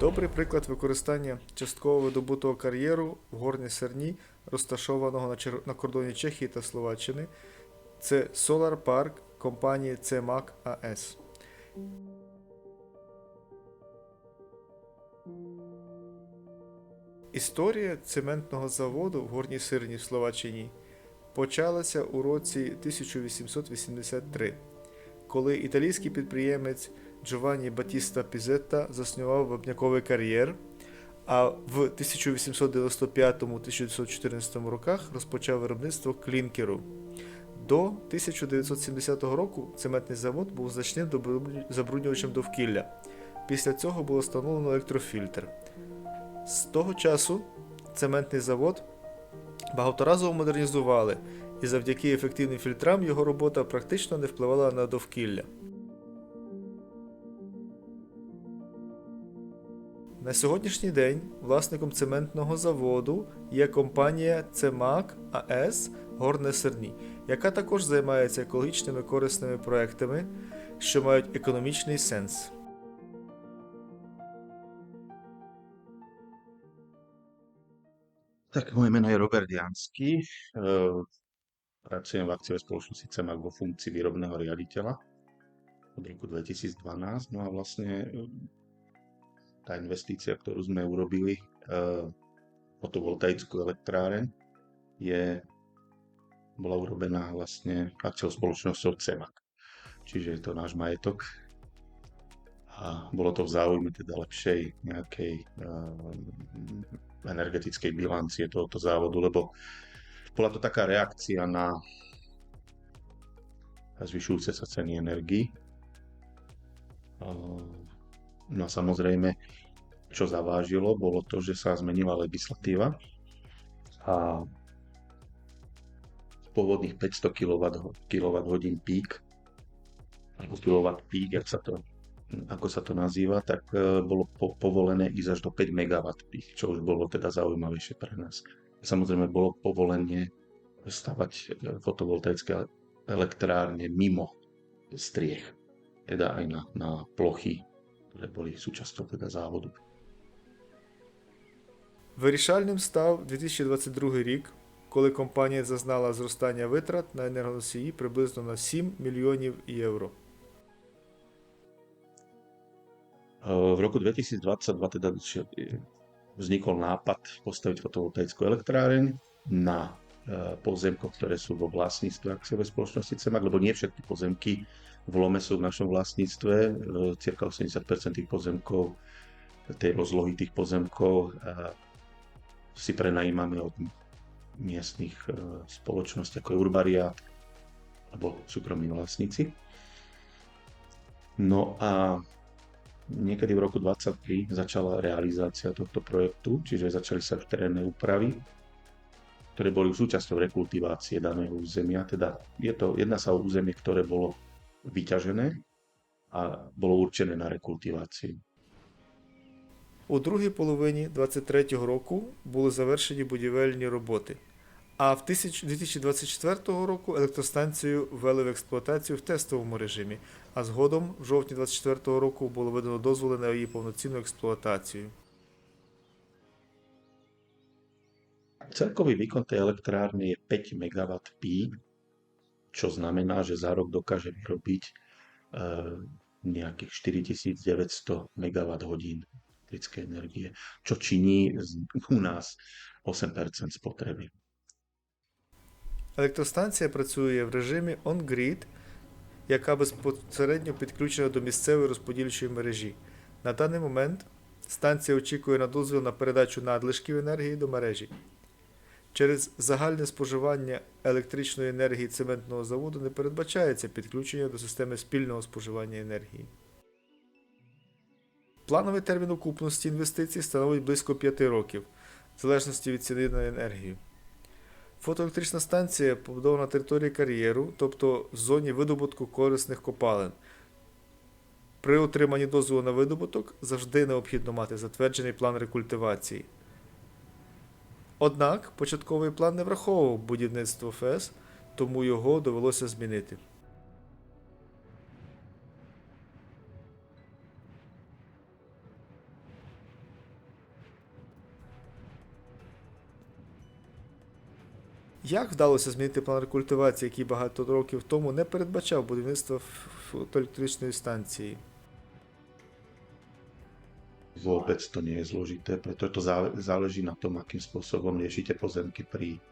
Добрий приклад використання частково видобутого кар'єру в горній серні, розташованого на, чер- на кордоні Чехії та Словаччини, це Solar Park компанії CMAC AS. Історія цементного заводу в горній сирні в Словаччині почалася у році 1883, коли італійський підприємець Джованні Батіста Пізетта заснував вапняковий кар'єр, а в 1895-1914 роках розпочав виробництво клінкеру. До 1970 року цементний завод був значним забруднювачем довкілля. Після цього було встановлено електрофільтр. З того часу цементний завод багаторазово модернізували, і завдяки ефективним фільтрам його робота практично не впливала на довкілля. На сьогоднішній день власником цементного заводу є компанія Цемак АС Горне Серні, яка також займається екологічними корисними проектами, що мають економічний сенс. Tak moje meno je Robert Jansky. Pracujem v akciovej spoločnosti CEMAK vo funkcii výrobného riaditeľa od roku 2012. No a vlastne tá investícia, ktorú sme urobili, eh, fotovoltaickú elektráreň, je, bola urobená vlastne akciou spoločnosťou CEMAK. Čiže je to náš majetok a bolo to v záujme teda lepšej nejakej eh, energetickej bilancie tohoto závodu, lebo bola to taká reakcia na zvyšujúce sa ceny energii. Eh, No a samozrejme, čo zavážilo, bolo to, že sa zmenila legislatíva a pôvodných 500 kWh peak alebo kW peak, jak sa to, ako sa to nazýva, tak eh, bolo po, povolené ísť až do 5 MW peak, čo už bolo teda zaujímavejšie pre nás. Samozrejme bolo povolenie stavať eh, fotovoltaické elektrárne mimo striech, teda aj na, na plochy, ktoré boli súčasťou teda závodu. Вирішальним став 2022 рік, коли компанія зазнала зростання витрат на енергоносії приблизно на 7 мільйонів євро. V roku 2022 teda vznikol nápad postaviť fotovoltaickú elektráreň na e, pozemkoch, ktoré sú vo vlastníctve akciovej spoločnosti CEMAK, lebo nie všetky pozemky v Lome sú v našom vlastníctve. E, Cirka 80% tých pozemkov, tej rozlohy tých pozemkov si prenajímame od miestnych e, spoločností, ako je Urbariát alebo súkromní vlastníci. No a niekedy v roku 2023 začala realizácia tohto projektu, čiže začali sa už terénne úpravy, ktoré boli súčasťou rekultivácie daného územia. Teda je to, jedná sa o územie, ktoré bolo vyťažené a bolo určené na rekultiváciu. У другій половині 2023 року були завершені будівельні роботи, а в 2024 року електростанцію ввели в експлуатацію в тестовому режимі, а згодом, в жовтні 2024 року, було видано дозволи на її повноцінну експлуатацію. Celkový výkon tej elektrárne je 5 MW peak, čo znamená, že za rok dokáže vyrobiť e, nejakých 4900 MWh elektrickej energie, čo činí z- u nás 8% spotreby. Електростанція працює в режимі on-grid, яка безпосередньо підключена до місцевої розподільчої мережі. На даний момент станція очікує на дозвіл на передачу надлишків енергії до мережі. Через загальне споживання електричної енергії цементного заводу не передбачається підключення до системи спільного споживання енергії. Плановий термін окупності інвестицій становить близько 5 років, в залежності від ціни на енергію. Фотоелектрична станція побудована на території кар'єру, тобто в зоні видобутку корисних копалин. При отриманні дозволу на видобуток завжди необхідно мати затверджений план рекультивації. Однак початковий план не враховував будівництво ФЕС, тому його довелося змінити. Як вдалося змінити план рекультивації, який багато років тому не передбачав будівництво фотоелектричної станції? Vôbec to nie je zložité, pretože to zále- záleží na tom, akým spôsobom riešite pozemky pri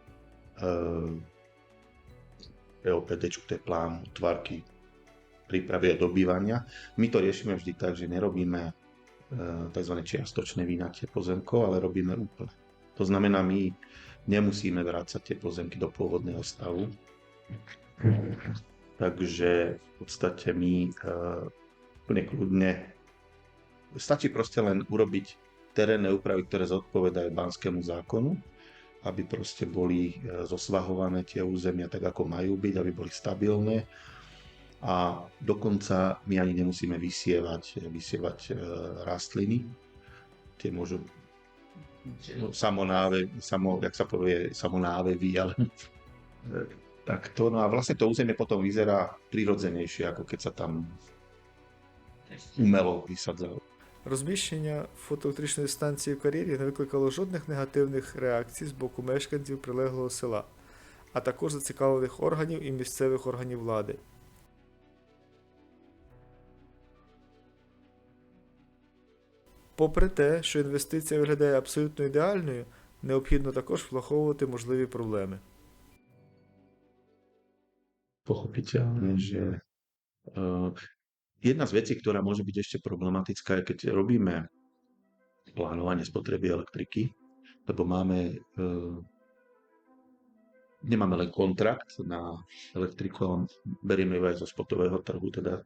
EOPD, to je plán utvarky prípravy a dobývania. My to riešime vždy tak, že nerobíme uh, tzv. čiastočné vynatie pozemkov, ale robíme úplne. To znamená, my nemusíme vrácať tie pozemky do pôvodného stavu. Takže v podstate my uh, úplne kľudne Stačí proste len urobiť terénne úpravy, ktoré zodpovedajú banskému zákonu, aby proste boli e, zosvahované tie územia tak, ako majú byť, aby boli stabilné. A dokonca my ani nemusíme vysievať, vysievať e, rastliny. Tie môžu no, samonáve, samo, jak sa povie, samonávevy, ale e, takto. No a vlastne to územie potom vyzerá prirodzenejšie, ako keď sa tam umelo vysadzalo. Розміщення фотоелектричної станції в кар'єрі не викликало жодних негативних реакцій з боку мешканців прилеглого села, а також зацікавлених органів і місцевих органів влади. Попри те, що інвестиція виглядає абсолютно ідеальною, необхідно також враховувати можливі проблеми. uh, jedna z vecí, ktorá môže byť ešte problematická, je keď robíme plánovanie spotreby elektriky, lebo máme uh, nemáme len kontrakt na elektriku, ale berieme ju aj zo spotového trhu, teda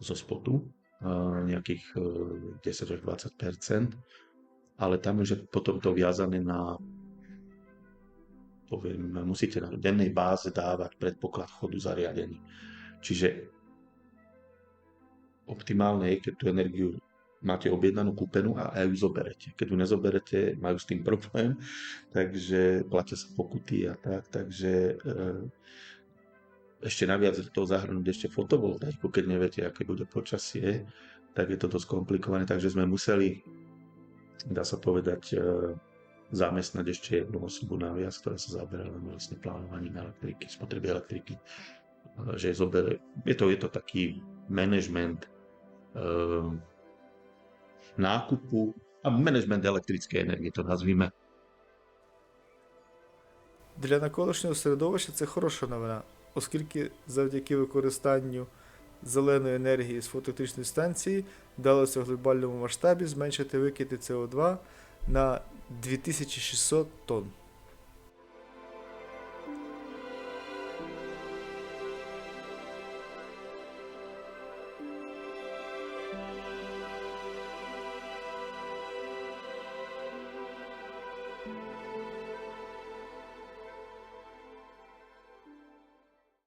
zo spotu, uh, nejakých uh, 10 až 20% ale tam už je potom to viazané na poviem, musíte na dennej báze dávať predpoklad chodu zariadení. Čiže optimálne je, keď tú energiu máte objednanú, kúpenú a aj ju zoberete. Keď ju nezoberete, majú s tým problém, takže platia sa pokuty a tak, takže e, ešte naviac do toho zahrnúť ešte fotovoltaiku, keď neviete, aké bude počasie, tak je to dosť komplikované, takže sme museli, dá sa povedať, e, zamestnať ešte jednu osobu naviac, ktorá sa zaoberá len vlastne plánovaním elektriky, spotreby elektriky. E, Že zoberie, je to, je to taký management nákupu a management elektrickej energie, to nazvíme. Для навколишнього середовища це хороша новина, оскільки завдяки використанню зеленої енергії з фотоелектричної станції вдалося в глобальному масштабі зменшити викиди СО2 на 2600 тонн.